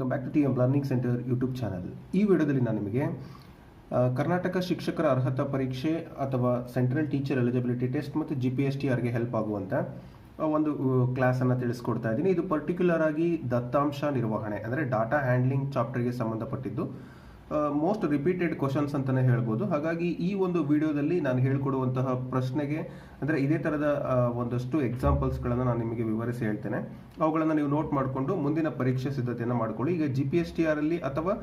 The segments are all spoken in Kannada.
Welcome back to T M learning centre YouTube channel ಈ ವಿಡಿಯೋದಲ್ಲಿ ನಾನು ನಿಮಗೆ ಕರ್ನಾಟಕ ಶಿಕ್ಷಕರ ಅರ್ಹತಾ ಪರೀಕ್ಷೆ ಅಥವಾ ಸೆಂಟ್ರಲ್ ಟೀಚರ್ ಎಲಿಜಿಬಿಲಿಟಿ ಟೆಸ್ಟ್ ಮತ್ತು ಜಿ ಪಿ ಎಸ್ ಟಿ ಆರ್ಗೆ ಹೆಲ್ಪ್ ಆಗುವಂಥ ಒಂದು ಕ್ಲಾಸನ್ನು ತಿಳಿಸ್ಕೊಡ್ತಾ ಇದ್ದೀನಿ. ಇದು ಪರ್ಟಿಕ್ಯುಲರ್ ಆಗಿ ದತ್ತಾಂಶ ನಿರ್ವಹಣೆ, ಅಂದರೆ ಡಾಟಾ ಹ್ಯಾಂಡ್ಲಿಂಗ್ ಚಾಪ್ಟರ್ಗೆ ಸಂಬಂಧಪಟ್ಟಿದ್ದು. ಮೋಸ್ಟ್ ರಿಪೀಟೆಡ್ ಕ್ವಶನ್ಸ್ ಅಂತಲೇ ಹೇಳ್ಬೋದು. ಹಾಗಾಗಿ ಈ ಒಂದು ವಿಡಿಯೋದಲ್ಲಿ ನಾನು ಹೇಳ್ಕೊಡುವಂತಹ ಪ್ರಶ್ನೆಗೆ, ಅಂದರೆ ಇದೇ ಥರದ ಒಂದಷ್ಟು ಎಕ್ಸಾಂಪಲ್ಸ್ಗಳನ್ನು ನಾನು ನಿಮಗೆ ವಿವರಿಸಿ ಹೇಳ್ತೇನೆ. ಅವುಗಳನ್ನು ನೀವು ನೋಟ್ ಮಾಡಿಕೊಂಡು ಮುಂದಿನ ಪರೀಕ್ಷೆ ಸಿದ್ಧತೆಯನ್ನು ಮಾಡ್ಕೊಳ್ಳಿ. ಈಗ ಜಿ ಪಿ ಎಸ್ ಟಿ ಆರಲ್ಲಿ ಅಥವಾ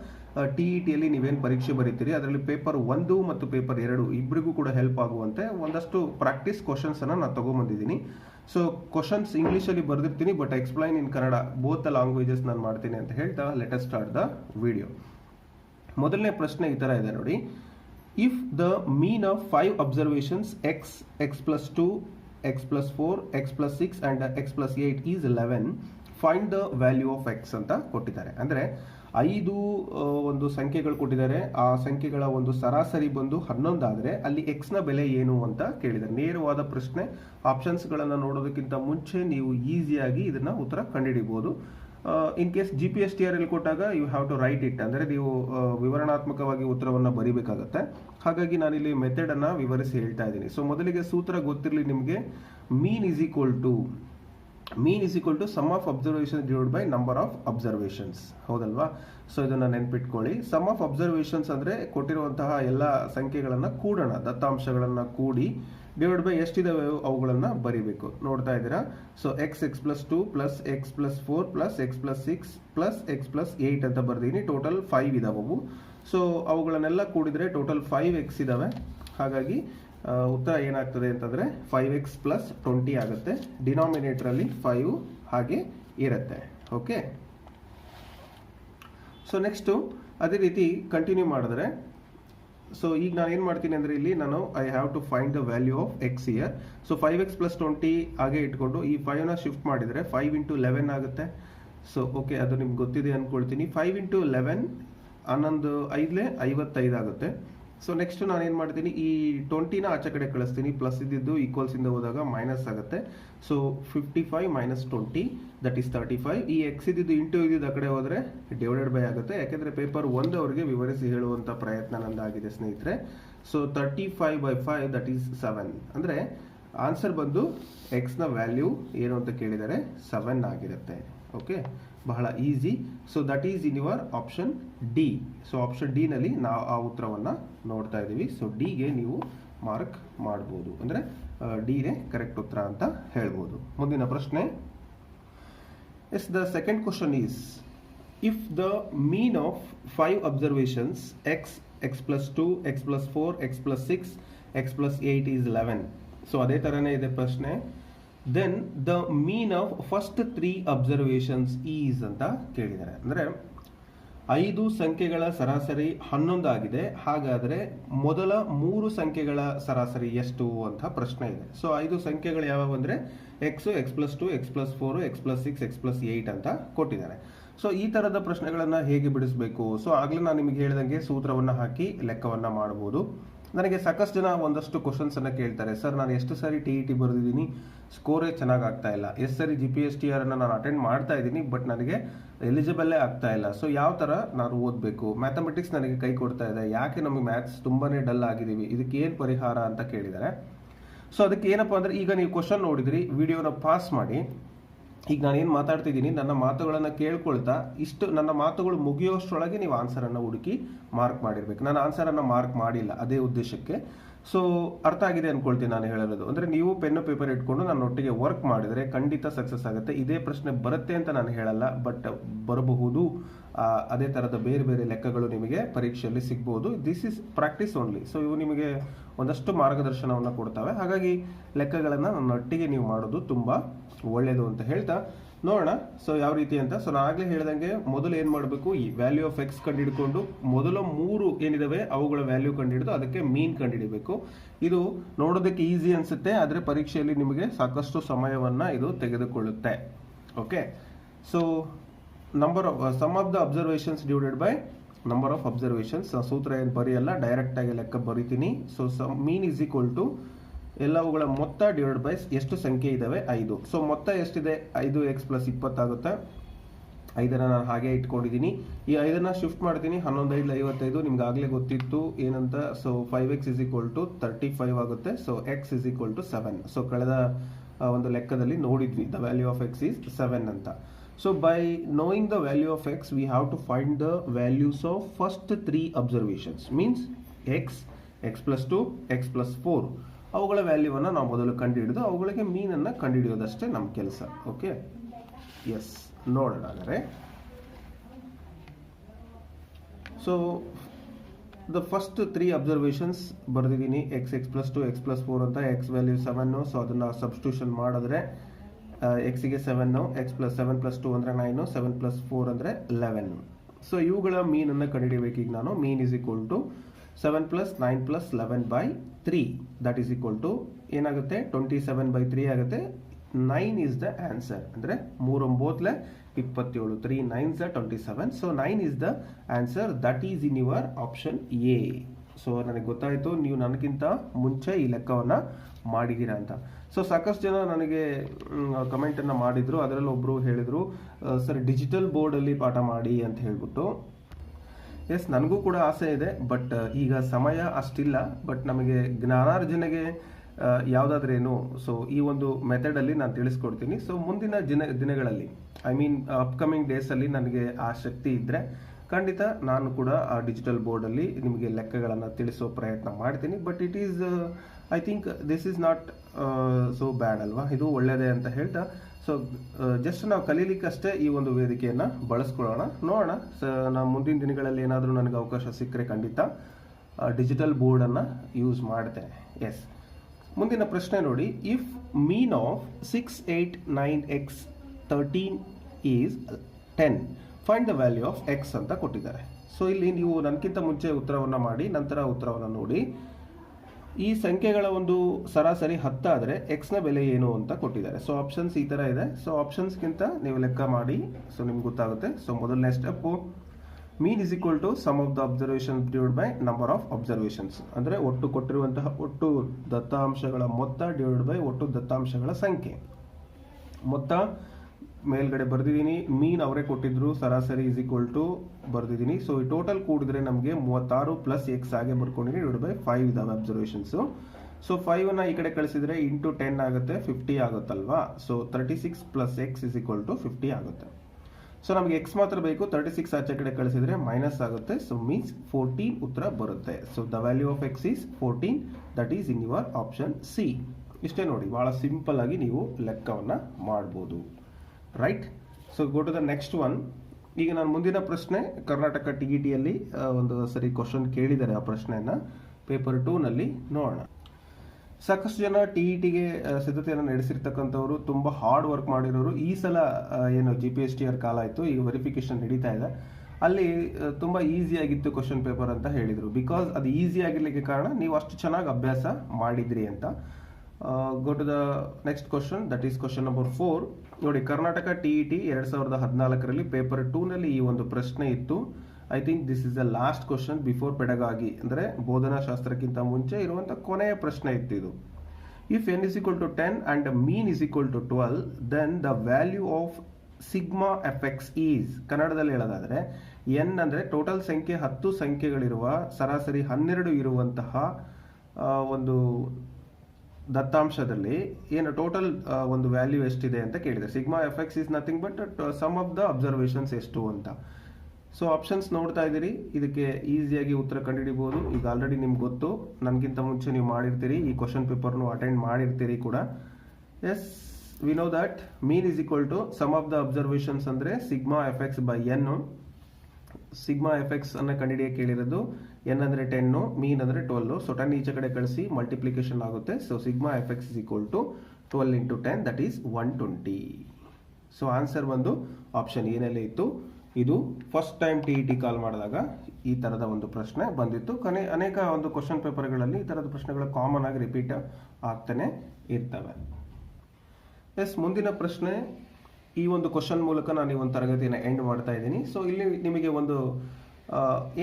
ಟಿ ಇ ಟಿಯಲ್ಲಿ ನೀವೇನು ಪರೀಕ್ಷೆ ಬರೀತೀರಿ, ಅದರಲ್ಲಿ ಪೇಪರ್ ಒಂದು ಮತ್ತು ಪೇಪರ್ ಎರಡು ಇಬ್ಬರಿಗೂ ಕೂಡ ಹೆಲ್ಪ್ ಆಗುವಂತೆ ಒಂದಷ್ಟು ಪ್ರಾಕ್ಟೀಸ್ ಕ್ವಶನ್ಸನ್ನು ನಾನು ತೊಗೊಂಬಂದಿದ್ದೀನಿ. ಸೊ ಕ್ವಶನ್ಸ್ ಇಂಗ್ಲೀಷಲ್ಲಿ ಬರೆದಿರ್ತೀನಿ but explain in Kannada both languages ನಾನು ಮಾಡ್ತೀನಿ ಅಂತ ಹೇಳ್ತಾ ಲೆಟೆಸ್ಟ್ ಸ್ಟಾರ್ಟ್ ದ ವಿಡಿಯೋ ಮೊದಲನೇ ಪ್ರಶ್ನೆ ಈ ಥರ ಇದೆ ನೋಡಿ. If the mean of five observations x x plus two x plus four x plus six and x plus eight is eleven find the value of x ಅಂತ ಕೊಟ್ಟಿದ್ದಾರೆ. ಅಂದರೆ ಐದು ಒಂದು ಸಂಖ್ಯೆಗಳು ಕೊಟ್ಟಿದ್ದಾರೆ. ಆ ಸಂಖ್ಯೆಗಳ ಒಂದು ಸರಾಸರಿ ಬಂದು ಹನ್ನೊಂದಾದರೆ ಅಲ್ಲಿ ಎಕ್ಸ್ನ ಬೆಲೆ ಏನು ಅಂತ ಕೇಳಿದ್ದಾರೆ. ನೇರವಾದ ಪ್ರಶ್ನೆ. ಆಪ್ಷನ್ಸ್ಗಳನ್ನು ನೋಡೋದಕ್ಕಿಂತ ಮುಂಚೆ ನೀವು ಈಸಿಯಾಗಿ ಇದನ್ನು ಉತ್ತರ ಕಂಡುಹಿಡಿಬೋದು. In case G P S T R L ಕೊಟ್ಟಾಗ you have to write it ಅಂದರೆ ನೀವು ವಿವರಣಾತ್ಮಕವಾಗಿ ಉತ್ತರವನ್ನು ಬರೀಬೇಕಾಗತ್ತೆ. ಹಾಗಾಗಿ ನಾನಿಲ್ಲಿ ಮೆಥಡನ್ನು ವಿವರಿಸಿ ಹೇಳ್ತಾ ಇದ್ದೀನಿ. ಸೊ ಮೊದಲಿಗೆ ಸೂತ್ರ ಗೊತ್ತಿರಲಿ ನಿಮಗೆ. Mean is equal to mean is equal to sum of observation divide by number of observations ಹೌದಲ್ವಾ? ಸೊ ಇದನ್ನು ನೆನ್ಪಿಟ್ಕೊಳ್ಳಿ. ಸಮ್ ಆಫ್ ಅಬ್ಸರ್ವೇಷನ್ಸ್ ಅಂದರೆ ಕೊಟ್ಟಿರುವಂತಹ ಎಲ್ಲ ಸಂಖ್ಯೆಗಳನ್ನು ಕೂಡೋಣ, ದತ್ತಾಂಶಗಳನ್ನು ಕೂಡಿ ಡಿವೈಡ್ ಬೈ ಎಷ್ಟಿದಾವೆ ಅವುಗಳನ್ನು ಬರಿಬೇಕು. ನೋಡ್ತಾ ಇದ್ದೀರಾ? So x x plus two plus x plus four plus x plus six plus x plus eight ಅಂತ ಬರ್ದೀನಿ ಟೋಟಲ್ ಫೈವ್ ಇದಾವೆ ಅವು ಸೊ ಅವುಗಳನ್ನೆಲ್ಲ ಕೂಡಿದರೆ ಟೋಟಲ್ ಫೈವ್ ಎಕ್ಸ್ ಇದಾವೆ. ಹಾಗಾಗಿ ಉತ್ತರ ಏನಾಗ್ತದೆ ಅಂತಂದರೆ ಫೈವ್ ಎಕ್ಸ್ ಪ್ಲಸ್ ಟ್ವೆಂಟಿ ಆಗುತ್ತೆ. ಡಿನಾಮಿನೇಟ್ರಲ್ಲಿ ಫೈವ್ ಹಾಗೆ ಇರುತ್ತೆ. ಓಕೆ ಸೊ ನೆಕ್ಸ್ಟು ಅದೇ ರೀತಿ ಕಂಟಿನ್ಯೂ ಮಾಡಿದ್ರೆ. ಸೊ ಈಗ ನಾನು ಏನು ಮಾಡ್ತೀನಿ ಅಂದರೆ ಇಲ್ಲಿ ನಾನು I have to find the value of x here so five x plus twenty ಹಾಗೆ ಇಟ್ಕೊಂಡು ಈ ಫೈವ್ನ ಶಿಫ್ಟ್ ಮಾಡಿದರೆ ಫೈವ್ ಇಂಟು ಲೆವೆನ್ ಆಗುತ್ತೆ. ಸೊ ಓಕೆ ಅದು ನಿಮ್ಗೆ ಗೊತ್ತಿದೆ ಅಂದ್ಕೊಳ್ತೀನಿ ಫೈವ್ ಇಂಟು ಲೆವೆನ್ ಹನ್ನೊಂದು ಐದಲೇ ಐವತ್ತೈದು ಆಗುತ್ತೆ. ಸೊ ನೆಕ್ಸ್ಟ್ ನಾನು ಏನು ಮಾಡ್ತೀನಿ, ಈ ಟ್ವೆಂಟಿನ ಆಚೆ ಕಡೆ ಕಳಿಸ್ತೀನಿ. ಪ್ಲಸ್ ಇದ್ದಿದ್ದು ಈಕ್ವಲ್ಸಿಂದ ಹೋದಾಗ ಮೈನಸ್ ಆಗುತ್ತೆ. So fifty five minus twenty that is thirty five ಈ ಎಕ್ಸ್ ಇದ್ದಿದ್ದು ಇಂಟು ಇದ್ದಿದ್ದು ಆ ಕಡೆ ಹೋದರೆ ಡಿವೈಡೆಡ್ ಬೈ ಆಗುತ್ತೆ. ಯಾಕೆಂದರೆ ಪೇಪರ್ ಒಂದು ಅವರಿಗೆ ವಿವರಿಸಿ ಹೇಳುವಂಥ ಪ್ರಯತ್ನ ನಂದಾಗಿದೆ, ಸ್ನೇಹಿತರೆ. So thirty five by five that is seven ಅಂದರೆ ಆನ್ಸರ್ ಬಂದು ಎಕ್ಸ್ನ ವ್ಯಾಲ್ಯೂ ಏನು ಅಂತ ಕೇಳಿದರೆ ಸೆವೆನ್ ಆಗಿರುತ್ತೆ. ಓಕೆ ಬಹಳ easy so that is in your option D so option ಡಿನಲ್ಲಿ ನಾವು ಆ ಉತ್ತರವನ್ನು ನೋಡ್ತಾ ಇದ್ದೀವಿ. ಸೊ ಡಿಗೆ ನೀವು ಮಾರ್ಕ್ ಮಾಡ್ಬೋದು. ಅಂದರೆ ಡಿನೇ ಕರೆಕ್ಟ್ ಉತ್ತರ ಅಂತ ಹೇಳ್ಬೋದು. ಮುಂದಿನ ಪ್ರಶ್ನೆ. Yes the second question is if the mean of five observations x x plus two x plus four x plus six x plus eight is eleven so ಅದೇ ಥರನೇ ಇದೆ ಪ್ರಶ್ನೆ. Then the mean of first three observations is ಅಂತ ಕೇಳಿದ್ದಾರೆ. ಅಂದರೆ ಐದು ಸಂಖ್ಯೆಗಳ ಸರಾಸರಿ ಹನ್ನೊಂದಾಗಿದೆ. ಹಾಗಾದರೆ ಮೊದಲ ಮೂರು ಸಂಖ್ಯೆಗಳ ಸರಾಸರಿ ಎಷ್ಟು ಅಂತ ಪ್ರಶ್ನೆ ಇದೆ. ಸೊ ಐದು ಸಂಖ್ಯೆಗಳು ಯಾವ್ಯಾವ ಅಂದರೆ x x plus two x plus four x plus six x plus eight ಅಂತ ಕೊಟ್ಟಿದ್ದಾರೆ. ಸೊ ಈ ಥರದ ಪ್ರಶ್ನೆಗಳನ್ನು ಹೇಗೆ ಬಿಡಿಸಬೇಕು? ಸೊ ಆಗಲೇ ನಾನು ನಿಮಗೆ ಹೇಳಿದಂಗೆ ಸೂತ್ರವನ್ನು ಹಾಕಿ ಲೆಕ್ಕವನ್ನು ಮಾಡ್ಬೋದು. ನನಗೆ ಸಾಕಷ್ಟು ಜನ ಒಂದಷ್ಟು ಕ್ವಶನ್ಸ್ ಅನ್ನ ಕೇಳ್ತಾರೆ. ಸರ್, ನಾನು ಎಷ್ಟು ಸಾರಿ ಟಿ ಇ ಟಿ ಬರೆದಿದ್ದೀನಿ ಸ್ಕೋರೇ ಚೆನ್ನಾಗಿ ಆಗ್ತಾ ಇಲ್ಲ. ಎಷ್ಟು ಸರಿ G P S T R ನಾನು ಅಟೆಂಡ್ ಮಾಡ್ತಾ ಇದ್ದೀನಿ ಬಟ್ ನನಗೆ ಎಲಿಜಿಬಲ್ಲೇ ಆಗ್ತಾ ಇಲ್ಲ. ಸೊ ಯಾವ ಥರ ನಾನು ಓದಬೇಕು? ಮ್ಯಾಥಮೆಟಿಕ್ಸ್ ನನಗೆ ಕೈ ಕೊಡ್ತಾ ಇದೆ. ಯಾಕೆ ನಮಗೆ ಮ್ಯಾಥ್ಸ್ ತುಂಬಾನೇ ಡಲ್ ಆಗಿದ್ದೀವಿ ಇದಕ್ಕೆ ಏನು ಪರಿಹಾರ ಅಂತ ಕೇಳಿದ್ದಾರೆ. ಸೊ ಅದಕ್ಕೆ ಏನಪ್ಪ ಅಂದರೆ ಈಗ ನೀವು ಕ್ವಶನ್ ನೋಡಿದ್ರಿ ವಿಡಿಯೋನ ಪಾಸ್ ಮಾಡಿ. ಈಗ ನಾನು ಏನು ಮಾತಾಡ್ತಿದ್ದೀನಿ, ನನ್ನ ಮಾತುಗಳನ್ನು ಕೇಳ್ಕೊಳ್ತಾ ಇಷ್ಟು ನನ್ನ ಮಾತುಗಳು ಮುಗಿಯೋಷ್ಟರೊಳಗೆ ನೀವು ಆನ್ಸರನ್ನು ಹುಡುಕಿ ಮಾರ್ಕ್ ಮಾಡಿರಬೇಕು. ನಾನು ಆನ್ಸರನ್ನು ಮಾರ್ಕ್ ಮಾಡಿಲ್ಲ, ಅದೇ ಉದ್ದೇಶಕ್ಕೆ. ಸೊ ಅರ್ಥ ಆಗಿದೆ ಅಂದ್ಕೊಳ್ತೀನಿ ನಾನು ಹೇಳೋದು. ಅಂದರೆ ನೀವು ಪೆನ್ನು, ಪೇಪರ್ ಇಟ್ಕೊಂಡು ನನ್ನ ಒಟ್ಟಿಗೆ ವರ್ಕ್ ಮಾಡಿದರೆ ಖಂಡಿತ ಸಕ್ಸಸ್ ಆಗುತ್ತೆ. ಇದೇ ಪ್ರಶ್ನೆ ಬರುತ್ತೆ ಅಂತ ನಾನು ಹೇಳಲ್ಲ, ಬಟ್ ಬರಬಹುದು. ಅದೇ ಥರದ ಬೇರೆ ಬೇರೆ ಲೆಕ್ಕಗಳು ನಿಮಗೆ ಪರೀಕ್ಷೆಯಲ್ಲಿ ಸಿಗ್ಬೋದು. This is practice only so ಇವು ನಿಮಗೆ ಒಂದಷ್ಟು ಮಾರ್ಗದರ್ಶನವನ್ನು ಕೊಡ್ತವೆ. ಹಾಗಾಗಿ ಲೆಕ್ಕಗಳನ್ನು ನನ್ನೊಟ್ಟಿಗೆ ನೀವು ಮಾಡೋದು ತುಂಬ ಒಳ್ಳೆಯದು ಅಂತ ಹೇಳ್ತಾ ನೋಡೋಣ. ಸೊ ಯಾವ ರೀತಿ ಅಂತ? ಸೊ ನಾನು ಆಗಲೇ ಹೇಳ್ದಂಗೆ ಮೊದಲು ಏನು ಮಾಡಬೇಕು? ಈ ವ್ಯಾಲ್ಯೂ ಆಫ್ ಎಕ್ಸ್ ಕಂಡುಹಿಡ್ಕೊಂಡು ಮೊದಲ ಮೂರು ಏನಿದಾವೆ? ಅವುಗಳ ವ್ಯಾಲ್ಯೂ ಕಂಡುಹಿಡಿದು ಅದಕ್ಕೆ ಮೀನ್ ಕಂಡುಹಿಡಿಬೇಕು. ಇದು ನೋಡೋದಕ್ಕೆ ಈಸಿ ಅನಿಸುತ್ತೆ, ಆದರೆ ಪರೀಕ್ಷೆಯಲ್ಲಿ ನಿಮಗೆ ಸಾಕಷ್ಟು ಸಮಯವನ್ನು ಇದು ತೆಗೆದುಕೊಳ್ಳುತ್ತೆ. Okay so number of sum of the observations divided by number of observations ಸೂತ್ರ ಏನು ಬರೆಯಲ್ಲ ಡೈರೆಕ್ಟ್ ಆಗಿ ಲೆಕ್ಕ ಬರಿತೀನಿ. So sum mean is equal to ಎಲ್ಲವುಗಳ ಮೊತ್ತ ಡಿವೈಡ್ ಬೈ ಎಷ್ಟು ಸಂಖ್ಯೆ ಇದಾವೆ? ಐದು. ಸೊ ಮೊತ್ತ ಎಷ್ಟಿದೆ? ಐದು ಎಕ್ಸ್ ಪ್ಲಸ್ ಇಪ್ಪತ್ತಾಗುತ್ತೆ ಐದನ್ನು ನಾನು ಹಾಗೆ ಇಟ್ಕೊಂಡಿದ್ದೀನಿ. ಈ ಐದನ್ನು ಶಿಫ್ಟ್ ಮಾಡ್ತೀನಿ. ಹನ್ನೊಂದು, ಐದು, ಐವತ್ತೈದು ನಿಮ್ಗೆ ಆಗಲೇ ಗೊತ್ತಿತ್ತು. ಏನಂತ? So five x is equal to thirty five ಆಗುತ್ತೆ. So x is equal to seven so ಕಳೆದ ಒಂದು ಲೆಕ್ಕದಲ್ಲಿ ನೋಡಿದ್ವಿ. The value of x is seven ಅಂತ. So by knowing the value of x we have to find the values of first three observations. Means x x plus two x plus four ಅವುಗಳ ವ್ಯಾಲ್ಯೂವನ್ನು ನಾವು ಮೊದಲು ಕಂಡುಹಿಡಿದು, ಅವುಗಳಿಗೆ ಮೀನನ್ನು ಕಂಡುಹಿಡಿಯೋದಷ್ಟೇ ನಮ್ಮ ಕೆಲಸ. ಓಕೆ ಎಸ್ ನೋಡೋಣ ಹಾಗಾದ್ರೆ. So the first three observations ಬರೆದಿದ್ದೀನಿ. X x plus two x plus four ಅಂತ ಎಕ್ಸ್ ವ್ಯಾಲ್ಯೂ ಸೆವೆನ್ನು ಸೊ ಅದನ್ನು ಸಬ್ಸ್ಟಿಟ್ಯೂಷನ್ ಮಾಡಿದ್ರೆ ಎಕ್ಸಿಗೆ seven x plus seven plus two ಅಂದರೆ ನೈನು ಸೆವೆನ್ ಪ್ಲಸ್ ಫೋರ್ ಅಂದರೆ ಲೆವೆನ್ ಸೊ ಇವುಗಳ ಮೀನನ್ನು ಕಂಡುಹಿಡಿಯಬೇಕು ಈಗ ನಾನು. Mean is equal to seven plus nine plus eleven by three that is equal to ಏನಾಗುತ್ತೆ? ಟ್ವೆಂಟಿ ಸೆವೆನ್ ಬೈ ತ್ರೀ ಆಗುತ್ತೆ. ನೈನ್ ಈಸ್ ದ ಆನ್ಸರ್ ಅಂದರೆ ಮೂರೊಂಬತ್ಲೆ ಇಪ್ಪತ್ತೇಳು. ತ್ರೀ ನೈನ್ ಸ twenty seven so nine is the answer that is in your option A so ನನಗೆ ಗೊತ್ತಾಯಿತು, ನೀವು ನನಗಿಂತ ಮುಂಚೆ ಈ ಲೆಕ್ಕವನ್ನು ಮಾಡಿದ್ದೀರಾ ಅಂತ. ಸೊ ಸಾಕಷ್ಟು ಜನ ನನಗೆ ಕಮೆಂಟನ್ನು ಮಾಡಿದರು. ಅದರಲ್ಲಿ ಒಬ್ಬರು ಹೇಳಿದರು ಸರ್ ಡಿಜಿಟಲ್ ಬೋರ್ಡಲ್ಲಿ ಪಾಠ ಮಾಡಿ ಅಂತ ಹೇಳ್ಬಿಟ್ಟು. ಎಸ್ ನನಗೂ ಕೂಡ ಆಸೆ ಇದೆ ಬಟ್ ಈಗ ಸಮಯ ಅಷ್ಟಿಲ್ಲ. ಬಟ್ ನಮಗೆ ಜ್ಞಾನಾರ್ಜನೆಗೆ ಯಾವುದಾದ್ರೇನು ಸೊ ಈ ಒಂದು ಮೆಥಡಲ್ಲಿ ನಾನು ತಿಳಿಸ್ಕೊಡ್ತೀನಿ. ಸೊ ಮುಂದಿನ ದಿನ, ದಿನಗಳಲ್ಲಿ ಐ ಮೀನ್ ಅಪ್ಕಮಿಂಗ್ ಡೇಸಲ್ಲಿ ನನಗೆ ಆ ಶಕ್ತಿ ಇದ್ದರೆ ಖಂಡಿತ ನಾನು ಕೂಡ ಆ ಡಿಜಿಟಲ್ ಬೋರ್ಡಲ್ಲಿ ನಿಮಗೆ ಲೆಕ್ಕಗಳನ್ನು ತಿಳಿಸೋ ಪ್ರಯತ್ನ ಮಾಡ್ತೀನಿ. But it is I think this is not so bad ಅಲ್ವಾ? ಇದು ಒಳ್ಳೆಯದೇ ಅಂತ ಹೇಳ್ತಾ. ಸೊ ಜಸ್ಟ್ ನಾವು ಕಲೀಲಿಕ್ಕಷ್ಟೇ ಈ ಒಂದು ವೇದಿಕೆಯನ್ನು ಬಳಸ್ಕೊಳ್ಳೋಣ. ನೋಡೋಣ. ಸ ನಾವು ಮುಂದಿನ ದಿನಗಳಲ್ಲಿ ಏನಾದರೂ ನನಗೆ ಅವಕಾಶ ಸಿಕ್ಕರೆ ಖಂಡಿತ ಡಿಜಿಟಲ್ ಬೋರ್ಡನ್ನು ಯೂಸ್ ಮಾಡ್ತೇನೆ. ಎಸ್ ಮುಂದಿನ ಪ್ರಶ್ನೆ ನೋಡಿ. If mean of six eight nine x thirteen is ten find the value of x ಅಂತ ಕೊಟ್ಟಿದ್ದಾರೆ. ಸೊ ಇಲ್ಲಿ ನೀವು ನನಗಿಂತ ಮುಂಚೆ ಉತ್ತರವನ್ನು ಮಾಡಿ, ನಂತರ ಉತ್ತರವನ್ನು ನೋಡಿ. ಈ ಸಂಖ್ಯೆಗಳ ಒಂದು ಸರಾಸರಿ ಹತ್ತಾದರೆ ಎಕ್ಸ್ನ ಬೆಲೆ ಏನು ಅಂತ ಕೊಟ್ಟಿದ್ದಾರೆ. ಸೊ ಆಪ್ಷನ್ಸ್ ಈ ಥರ ಇದೆ. ಸೊ ಆಪ್ಷನ್ಸ್ಗಿಂತ ನೀವು ಲೆಕ್ಕ ಮಾಡಿ. ಸೊ ನಿಮ್ಗೆ ಗೊತ್ತಾಗುತ್ತೆ. ಸೊ ಮೊದಲನೇ step mean is equal to sum of the observation divide by number of observations ಅಂದರೆ ಒಟ್ಟು ಕೊಟ್ಟಿರುವಂತಹ, ಒಟ್ಟು ದತ್ತಾಂಶಗಳ ಮೊತ್ತ ಡಿವೈಡ್ ಬೈ ಒಟ್ಟು ದತ್ತಾಂಶಗಳ ಸಂಖ್ಯೆ. ಮೊತ್ತ ಮೇಲ್ಗಡೆ ಬರೆದಿದ್ದೀನಿ. ಮೀನ್ ಅವರೇ ಕೊಟ್ಟಿದ್ರು. ಸರಾಸರಿ ಇಸ್ ಈಕ್ವಲ್ ಟು ಬರೆದಿದ್ದೀನಿ. ಸೊ ಈ ಟೋಟಲ್ ಕೂಡಿದ್ರೆ ನಮಗೆ ಮೂವತ್ತಾರು ಪ್ಲಸ್ ಎಕ್ಸ್ ಹಾಗೆ ಬರ್ಕೊಂಡಿದ್ದೀನಿ ಡಿವೈಡ್ ಬೈ ಫೈವ್ ಇದಾವೆ ಅಬ್ಸರ್ವೇಷನ್ಸು ಸೊ ಫೈವ್ ಅನ್ನ ಈ ಕಡೆ ಕಳಿಸಿದ್ರೆ ಇಂಟು ಟೆನ್ ಆಗುತ್ತೆ. Fifty ಆಗುತ್ತಲ್ವಾ? So thirty six plus x is equal to fifty ಆಗುತ್ತೆ. ಸೊ ನಮಗೆ ಎಕ್ಸ್ ಮಾತ್ರ ಬೇಕು. ತರ್ಟಿ ಸಿಕ್ಸ್ ಆಚೆ ಕಡೆ ಕಳಿಸಿದ್ರೆ ಮೈನಸ್ ಆಗುತ್ತೆ. ಸೊ ಮೀನ್ಸ್ ಫೋರ್ಟೀನ್ ಉತ್ತರ ಬರುತ್ತೆ. So the value of x is fourteen that is in your option C ಇಷ್ಟೇ ನೋಡಿ. ಬಹಳ ಸಿಂಪಲ್ ಆಗಿ ನೀವು ಲೆಕ್ಕವನ್ನು ಮಾಡ್ಬೋದು. Right so go to the next one ಈಗ ನಾನು ಮುಂದಿನ ಪ್ರಶ್ನೆ, ಕರ್ನಾಟಕ ಟಿ ಇ ಟಿಯಲ್ಲಿ ಒಂದು ಸರಿ ಕ್ವಶನ್ ಕೇಳಿದ್ದಾರೆ ಆ ಪ್ರಶ್ನೆಯನ್ನ ಪೇಪರ್ ಟೂನಲ್ಲಿ ನೋಡೋಣ. ಸಾಕಷ್ಟು ಜನ ಟಿ ಇ ಟಿಗೆ ಸಿದ್ಧತೆಯನ್ನು ನಡೆಸಿರ್ತಕ್ಕಂಥವ್ರು, ತುಂಬ ಹಾರ್ಡ್ ವರ್ಕ್ ಮಾಡಿರೋರು ಈ ಸಲ ಏನು G P S T R ಕಾಲ ಆಯಿತು, ಈಗ ವೆರಿಫಿಕೇಶನ್ ನಡೀತಾ ಇದೆ. ಅಲ್ಲಿ ತುಂಬ ಈಸಿ ಆಗಿತ್ತು ಕ್ವಶನ್ ಪೇಪರ್ ಅಂತ ಹೇಳಿದರು. ಬಿಕಾಸ್ ಅದು ಈಸಿ ಆಗಿರ್ಲಿಕ್ಕೆ ಕಾರಣ, ನೀವು ಅಷ್ಟು ಚೆನ್ನಾಗಿ ಅಭ್ಯಾಸ ಮಾಡಿದ್ರಿ ಅಂತ. Go to the next question that is question number four ನೋಡಿ ಕರ್ನಾಟಕ ಟಿ ಇ ಟಿ ಎರಡು ಸಾವಿರದ ಹದಿನಾಲ್ಕರಲ್ಲಿ ಪೇಪರ್ ಟೂನಲ್ಲಿ ಈ ಒಂದು ಪ್ರಶ್ನೆ ಇತ್ತು. I think this is the last question before pedagogy ಅಂದರೆ ಬೋಧನಾ ಶಾಸ್ತ್ರಕ್ಕಿಂತ ಮುಂಚೆ ಇರುವಂಥ ಕೊನೆಯ ಪ್ರಶ್ನೆ ಇತ್ತು ಇದು. If N is equal to ten and mean is equal to twelve then the value of sigma F X is ಕನ್ನಡದಲ್ಲಿ ಹೇಳೋದಾದರೆ ಎನ್ ಅಂದರೆ ಟೋಟಲ್ ಸಂಖ್ಯೆ ಹತ್ತು ಸಂಖ್ಯೆಗಳಿರುವ, ಸರಾಸರಿ ಹನ್ನೆರಡು ಇರುವಂತಹ ಒಂದು ದತ್ತಾಂಶದಲ್ಲಿ ಏನು ಟೋಟಲ್ ಒಂದು ವ್ಯಾಲ್ಯೂ ಎಷ್ಟಿದೆ ಅಂತ ಕೇಳಿದೆ. Sigma F X is nothing but sum of the observations ಎಷ್ಟು ಅಂತ. ಸೊ ಆಪ್ಷನ್ಸ್ ನೋಡ್ತಾ ಇದ್ದೀರಿ. ಇದಕ್ಕೆ ಈಸಿಯಾಗಿ ಉತ್ತರ ಕಂಡುಹಿಡಿಬಹುದು ಈಗ ಆಲ್ರೆಡಿ ನಿಮ್ಗೆ ಗೊತ್ತು. ನನಗಿಂತ ಮುಂಚೆ ನೀವು ಮಾಡಿರ್ತೀರಿ. ಈ ಕ್ವಶನ್ ಪೇಪರ್ನು ಅಟೆಂಡ್ ಮಾಡಿರ್ತೀರಿ ಕೂಡ. Yes we know that mean is equal to sum of the observations ಅಂದರೆ sigma F X by N sigma F X ಅನ್ನ ಕೇಳಿರೋದು ಎನ್ ಅಂದ್ರೆ ಟೆನ್ನು ಮೀನ್ ಅಂದ್ರೆ ಟ್ವೆಲ್ ಸೊ ಟೆನ್ ಈಚೆ ಕಡೆ ಕಳಿಸಿ ಮಲ್ಟಿಪ್ಲಿಕೇಶನ್ ಆಗುತ್ತೆ. So sigma F X is equal to twelve into ten that is one twenty so answer ಬಂದು ಆಪ್ಷನ್ ಏನೆಲ್ಲ ಇತ್ತು. ಇದು first time T E T call ಮಾಡಿದಾಗ ಈ ಥರದ ಒಂದು ಪ್ರಶ್ನೆ ಬಂದಿತ್ತು. ಕನೆ ಅನೇಕ ಒಂದು ಕ್ವಶನ್ ಪೇಪರ್ಗಳಲ್ಲಿ ಈ ಥರದ ಪ್ರಶ್ನೆಗಳು ಕಾಮನ್ ಆಗಿ ರಿಪೀಟ್ ಆಗ್ತಾನೆ ಇರ್ತವೆ. ಎಸ್ ಮುಂದಿನ ಪ್ರಶ್ನೆ ಈ ಒಂದು ಕ್ವಶನ್ ಮೂಲಕ ನಾನು ಈ ಒಂದು ತರಗತಿಯನ್ನು ಎಂಡ್ ಮಾಡ್ತಾ ಇದ್ದೀನಿ. ಸೊ ಇಲ್ಲಿ ನಿಮಗೆ ಒಂದು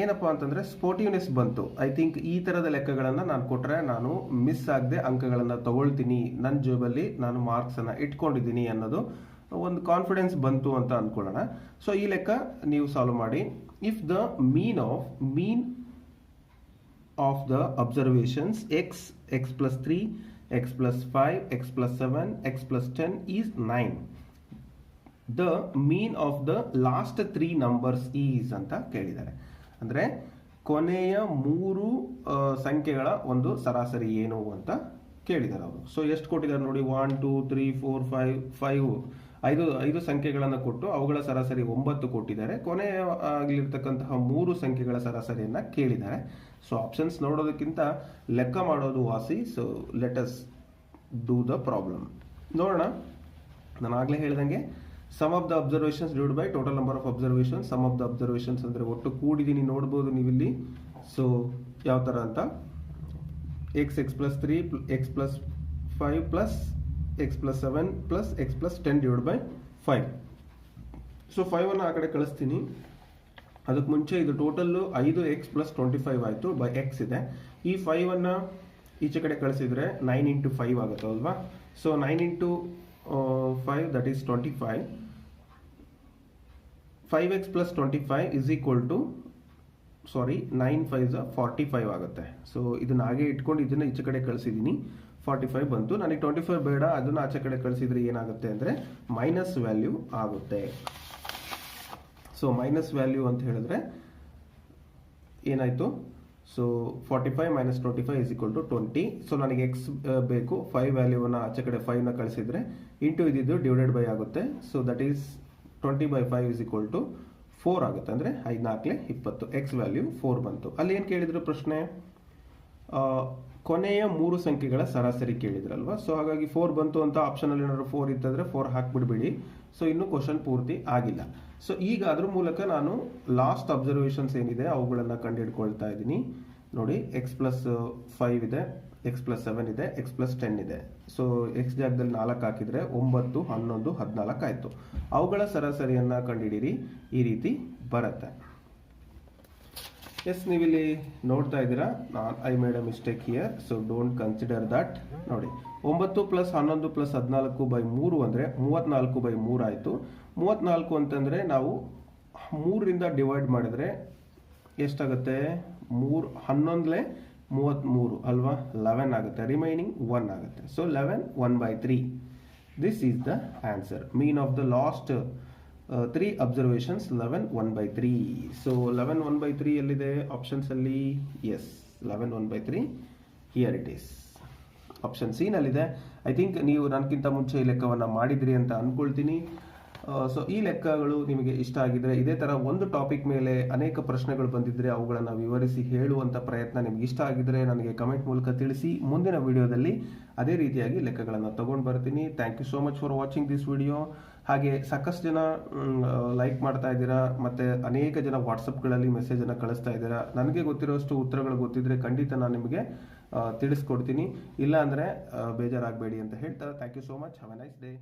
ಏನಪ್ಪ ಅಂತಂದರೆ ಸ್ಪೋರ್ಟಿವ್ನೆಸ್ ಬಂತು. ಐ ಥಿಂಕ್ ಈ ತರದ ಲೆಕ್ಕಗಳನ್ನು ನಾನು ಕೊಟ್ಟರೆ ನಾನು ಮಿಸ್ ಆಗದೆ ಅಂಕಗಳನ್ನು ತಗೊಳ್ತೀನಿ. ನನ್ನ ಜೇಬಲ್ಲಿ ನಾನು ಮಾರ್ಕ್ಸ್ ಅನ್ನ ಇಟ್ಕೊಂಡಿದ್ದೀನಿ ಅನ್ನೋದು ಒಂದು ಕಾನ್ಫಿಡೆನ್ಸ್ ಬಂತು ಅಂತ ಅನ್ಕೊಳ್ಳೋಣ. ಸೊ ಈ ಲೆಕ್ಕ ನೀವು ಸಾಲ್ವ್ ಮಾಡಿ. If the mean of mean of the observations x x plus 3 x plus 5 x plus 7 x plus 10 is 9 the mean of the last three numbers is ಅಂತ ಕೇಳಿದ್ದಾರೆ. ಅಂದರೆ ಕೊನೆಯ ಮೂರು ಸಂಖ್ಯೆಗಳ ಒಂದು ಸರಾಸರಿ ಏನು ಅಂತ ಕೇಳಿದ್ದಾರೆ ಅವರು. ಸೊ ಎಷ್ಟು ಕೊಟ್ಟಿದ್ದಾರೆ ನೋಡಿ? One two three four five five ಐದು ಐದು ಸಂಖ್ಯೆಗಳನ್ನು ಕೊಟ್ಟು ಅವುಗಳ ಸರಾಸರಿ ಒಂಬತ್ತು ಕೊಟ್ಟಿದ್ದಾರೆ. ಕೊನೆಯ ಆಗಲಿರ್ತಕ್ಕಂತಹ ಮೂರು ಸಂಖ್ಯೆಗಳ ಸರಾಸರಿಯನ್ನು ಕೇಳಿದ್ದಾರೆ. ಸೊ ಆಪ್ಷನ್ಸ್ ನೋಡೋದಕ್ಕಿಂತ ಲೆಕ್ಕ ಮಾಡೋದು ವಾಸಿ. So let us do the problem ನೋಡೋಣ. ನಾನು ಆಗಲೇ ಹೇಳ್ದಂಗೆ sum of the observations divide by total number of observation sum of the observations ಅಂದರೆ ಒಟ್ಟು ಕೂಡಿದ್ದೀನಿ ನೋಡ್ಬೋದು ನೀವಿಲ್ಲಿ. ಸೊ ಯಾವ ಥರ ಅಂತ? X x plus three x plus five plus x plus seven plus x plus ten divide by five so ಫೈವನ್ನು ಆ ಕಡೆ ಕಳಿಸ್ತೀನಿ. ಅದಕ್ಕೆ ಮುಂಚೆ ಇದು ಟೋಟಲ್ಲು ಐದು ಎಕ್ಸ್ ಪ್ಲಸ್ ಟ್ವೆಂಟಿ ಫೈವ್ ಆಯಿತು ಬೈ ಎಕ್ಸ್ ಇದೆ. ಈ ಫೈವನ್ನು ಈಚೆ ಕಡೆ ಕಳಿಸಿದರೆ ನೈನ್ ಇಂಟು ಫೈವ್ ಆಗುತ್ತೆ ಅಲ್ವಾ so nine into five that is twenty five five x plus twenty five is equal to sorry nine five forty five ಆಗುತ್ತೆ. ಸೊ ಇದನ್ನ ಹಾಗೆ ಇಟ್ಕೊಂಡು ಇದನ್ನ ಈಚೆ ಕಡೆ ಕಳಿಸಿದ್ದೀನಿ ಫಾರ್ಟಿ ಫೈವ್ ಬಂತು. ನನಗೆ ಟ್ವೆಂಟಿ ಫೈವ್ ಬೇಡ. ಅದನ್ನು ಆಚೆ ಕಡೆ ಕಳಿಸಿದ್ರೆ ಏನಾಗುತ್ತೆ ಅಂದರೆ ಮೈನಸ್ ವ್ಯಾಲ್ಯೂ ಆಗುತ್ತೆ. ಸೊ ಮೈನಸ್ ವ್ಯಾಲ್ಯೂ ಅಂತ ಹೇಳಿದ್ರೆ ಏನಾಯಿತು? So forty five minus twenty five is equal to twenty so ನನಗೆ ಎಕ್ಸ್ ಬೇಕು ಫೈವ್ ವ್ಯಾಲ್ಯೂವನ್ನು ಆಚೆ ಕಡೆ ಫೈವ್ನ ಕಳಿಸಿದ್ರೆ ಇಂಟು ಇದಿದ್ದು ಡಿವೈಡೆಡ್ ಬೈ ಆಗುತ್ತೆ. So that is twenty by five is equal to four ಆಗುತ್ತೆ. ಅಂದರೆ ಐದ್ನಾಲ್ಕಲೆ ಇಪ್ಪತ್ತು. ಎಕ್ಸ್ ವ್ಯಾಲ್ಯೂ ಫೋರ್ ಬಂತು. ಅಲ್ಲಿ ಏನು ಕೇಳಿದ್ರು ಪ್ರಶ್ನೆ? ಕೊನೆಯ ಮೂರು ಸಂಖ್ಯೆಗಳ ಸರಾಸರಿ ಕೇಳಿದ್ರಲ್ವಾ? ಸೊ ಹಾಗಾಗಿ ಫೋರ್ ಬಂತು ಅಂತ ಆಪ್ಷನಲ್ಲಿ ಏನಾದ್ರು ಫೋರ್ ಇತ್ತಂದರೆ ಫೋರ್ ಹಾಕ್ಬಿಡ್ಬೇಡಿ. ಸೊ ಇನ್ನು ಕ್ವಶನ್ ಪೂರ್ತಿ ಆಗಿಲ್ಲ. ಸೊ ಈಗ ಅದ್ರ ಮೂಲಕ ನಾನು ಲಾಸ್ಟ್ ಅಬ್ಸರ್ವೇಷನ್ಸ್ ಏನಿದೆ ಅವುಗಳನ್ನು ಕಂಡುಹಿಡ್ಕೊಳ್ತಾ ಇದ್ದೀನಿ. ನೋಡಿ ಎಕ್ಸ್ ಪ್ಲಸ್ ಫೈವ್ ಇದೆ ಎಕ್ಸ್ ಪ್ಲಸ್ ಸೆವೆನ್ ಇದೆ ಎಕ್ಸ್ ಪ್ಲಸ್ ಟೆನ್ ಇದೆ. ಸೊ ಎಕ್ಸ್ ಜಾಗದಲ್ಲಿ ನಾಲ್ಕು ಹಾಕಿದರೆ ಒಂಬತ್ತು, ಹನ್ನೊಂದು, ಹದಿನಾಲ್ಕು ಆಯಿತು. ಅವುಗಳ ಸರಾಸರಿಯನ್ನು ಕಂಡುಹಿಡೀರಿ ಈ ರೀತಿ ಬರುತ್ತೆ. ಎಸ್ ನೀವಿಲ್ಲಿ ನೋಡ್ತಾ ಇದ್ದೀರಾ? ನಾನು I made a mistake here so don't consider that ನೋಡಿ, ಒಂಬತ್ತು ಪ್ಲಸ್ ಹನ್ನೊಂದು ಪ್ಲಸ್ ಹದಿನಾಲ್ಕು ಬೈ ಮೂರು ಅಂದರೆ ಮೂವತ್ತ್ನಾಲ್ಕು ಬೈ ಮೂರು ಆಯಿತು. ಮೂವತ್ತ್ನಾಲ್ಕು ಅಂತಂದರೆ ನಾವು ಮೂರರಿಂದ ಡಿವೈಡ್ ಮಾಡಿದರೆ ಎಷ್ಟಾಗುತ್ತೆ? ಮೂರು, ಹನ್ನೊಂದಲೇ ಮೂವತ್ತ್ಮೂರು ಅಲ್ವಾ? ಲೆವೆನ್ ಆಗುತ್ತೆ. ರಿಮೈನಿಂಗ್ ಒನ್ ಆಗುತ್ತೆ. So eleven one by three this is the answer mean of the last three observations eleven one by three so eleven one by three ಎಲ್ಲಿದೆ? ಆಪ್ಷನ್ಸಲ್ಲಿ yes eleven one by three here it is option C ನಲ್ಲಿದೆ. ಐ ಥಿಂಕ್ ನೀವು ನನಗಿಂತ ಮುಂಚೆ ಈ ಲೆಕ್ಕವನ್ನು ಮಾಡಿದ್ರಿ ಅಂತ ಅನ್ಕೊಳ್ತೀನಿ. ಸೊ ಈ ಲೆಕ್ಕಗಳು ನಿಮಗೆ ಇಷ್ಟ ಆಗಿದ್ರೆ ಇದೇ ತರ ಒಂದು ಟಾಪಿಕ್ ಮೇಲೆ ಅನೇಕ ಪ್ರಶ್ನೆಗಳು ಬಂದಿದ್ರೆ ಅವುಗಳನ್ನು ವಿವರಿಸಿ ಹೇಳುವಂತ ಪ್ರಯತ್ನ ನಿಮ್ಗೆ ಇಷ್ಟ ಆಗಿದ್ರೆ ನನಗೆ ಕಮೆಂಟ್ ಮೂಲಕ ತಿಳಿಸಿ. ಮುಂದಿನ ವಿಡಿಯೋದಲ್ಲಿ ಅದೇ ರೀತಿಯಾಗಿ ಲೆಕ್ಕಗಳನ್ನು ತಗೊಂಡು ಬರ್ತೀನಿ. Thank you so much for watching this video ಹಾಗೆ ಸಾಕಷ್ಟು ಜನ ಲೈಕ್ ಮಾಡ್ತಾ ಇದ್ದೀರಾ, ಮತ್ತೆ ಅನೇಕ ಜನ ವಾಟ್ಸಪ್ಗಳಲ್ಲಿ ಮೆಸೇಜನ್ನು ಕಳಿಸ್ತಾ ಇದ್ದೀರಾ, ನನಗೆ ಗೊತ್ತಿರೋಷ್ಟು ಉತ್ತರಗಳು ಗೊತ್ತಿದ್ರೆ ಖಂಡಿತ ನಾನು ನಿಮಗೆ ತಿಳಿಸ್ಕೊಡ್ತೀನಿ. ಇಲ್ಲ ಅಂದರೆ ಬೇಜಾರಾಗಬೇಡಿ ಅಂತ ಹೇಳ್ತಾರೆ thank you so much have a nice day